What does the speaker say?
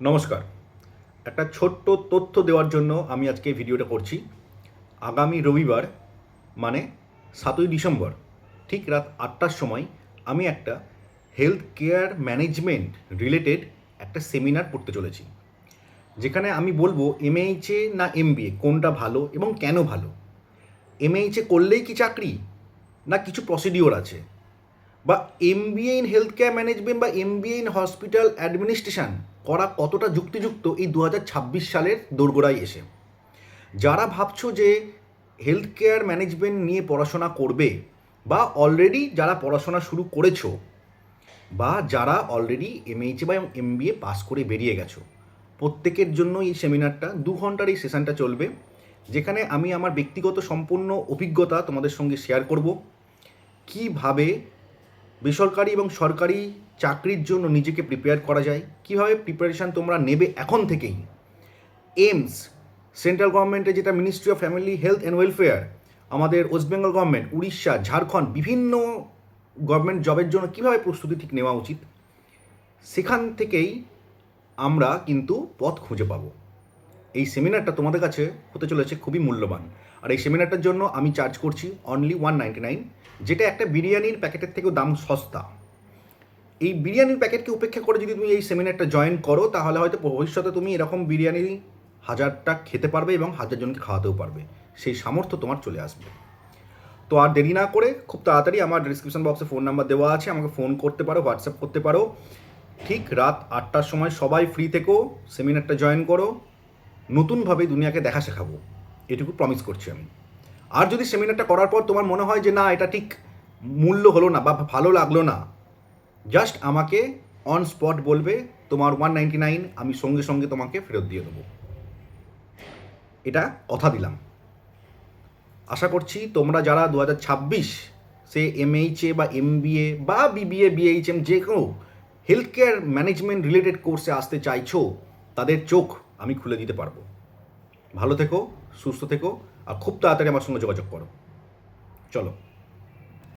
নমস্কার। একটা ছোট্ট তথ্য দেওয়ার জন্য আমি আজকে ভিডিওটা করছি। আগামী রবিবার মানে সাতই ডিসেম্বর, ঠিক রাত আটটার সময় আমি একটা হেলথ কেয়ার ম্যানেজমেন্ট রিলেটেড একটা সেমিনার পড়তে চলেছি। যেখানে আমি বলব এমএইচএ না এমবিএ কোনটা ভালো এবং কেন ভালো? এমএইচে করলেই কি চাকরি? না কিছু প্রসিডিওর আছে? বা MBA in health care management বা এমবিএ ইন হসপিটাল অ্যাডমিনিস্ট্রেশন করা কতটা যুক্তিযুক্ত এই দু হাজার ছাব্বিশ সালের দোরগোড়ায় এসে। যারা ভাবছ যে হেলথ কেয়ার ম্যানেজমেন্ট নিয়ে পড়াশোনা করবে বা অলরেডি যারা পড়াশোনা শুরু করেছ বা যারা অলরেডি এমএইচ বা এমবিএ পাস করে বেরিয়ে গেছো, প্রত্যেকের জন্য এই সেমিনারটা, দু ঘণ্টার এই সেশনটা চলবে, যেখানে আমি আমার ব্যক্তিগত সম্পূর্ণ অভিজ্ঞতা তোমাদের সঙ্গে শেয়ার করব। কীভাবে বেসরকারি এবং সরকারি চাকরির জন্য নিজেকে প্রিপেয়ার করা যায়। কীভাবে প্রিপারেশান তোমরা নেবে এখন থেকেই? এইমস সেন্ট্রাল গভর্নমেন্টের যেটা ministry of family health and welfare আমাদের ওয়েস্ট বেঙ্গল গভর্নমেন্ট উড়িষ্যা, ঝাড়খণ্ড, বিভিন্ন গভর্নমেন্ট জবের জন্য কীভাবে প্রস্তুতি ঠিক নেওয়া উচিত? সেখান থেকেই আমরা কিন্তু পথ খুঁজে পাবো। এই সেমিনারটা তোমাদের কাছে হতে চলেছে খুবই মূল্যবান। আর এই সেমিনারটার জন্য আমি চার্জ করছি অনলি ওয়ান নাইনটি নাইন যেটা একটা বিরিয়ানির প্যাকেটের থেকেও দাম সস্তা। এই বিরিয়ানির প্যাকেটকে উপেক্ষা করে যদি তুমি এই সেমিনারটা জয়েন করো, তাহলে হয়তো ভবিষ্যতে তুমি এরকম বিরিয়ানি হাজারটা খেতে পারবে এবং হাজার জনকে খাওয়াতেও পারবে। সেই সামর্থ্য তোমার চলে আসবে। তো আর দেরি না করে খুব তাড়াতাড়ি আমার ডিসক্রিপশন বক্সে ফোন নাম্বার দেওয়া আছে, আমাকে ফোন করতে পারো হোয়াটসঅ্যাপ করতে পারো। ঠিক রাত আটটার সময় সবাই ফ্রি থেকো, সেমিনারটা জয়েন করো। নতুনভাবে দুনিয়াকে দেখা শেখাবো। এটুকু প্রমিস করছি আমি। আর যদি সেমিনারটা করার পর তোমার মনে হয় যে, না, এটা ঠিক মূল্য হলো না বা ভালো লাগল না জাস্ট আমাকে অন স্পট বলবে, তোমার ওয়ান নাইনটি নাইন আমি সঙ্গে সঙ্গে তোমাকে ফেরত দিয়ে দেবো। এটা কথা দিলাম। আশা করছি তোমরা যারা দু হাজার ছাব্বিশ সে এমএইচএ বা এমবিএ বা বিবিএ বিএইচএম যে কোনো হেলথ কেয়ার ম্যানেজমেন্ট রিলেটেড কোর্সে আসতে চাইছো, তাদের চোখ আমি খুলে দিতে পারব। ভালো থেকো, সুস্থ থেকো, আর খুব তাড়াতাড়ি আমার সঙ্গে যোগাযোগ করো। চলো।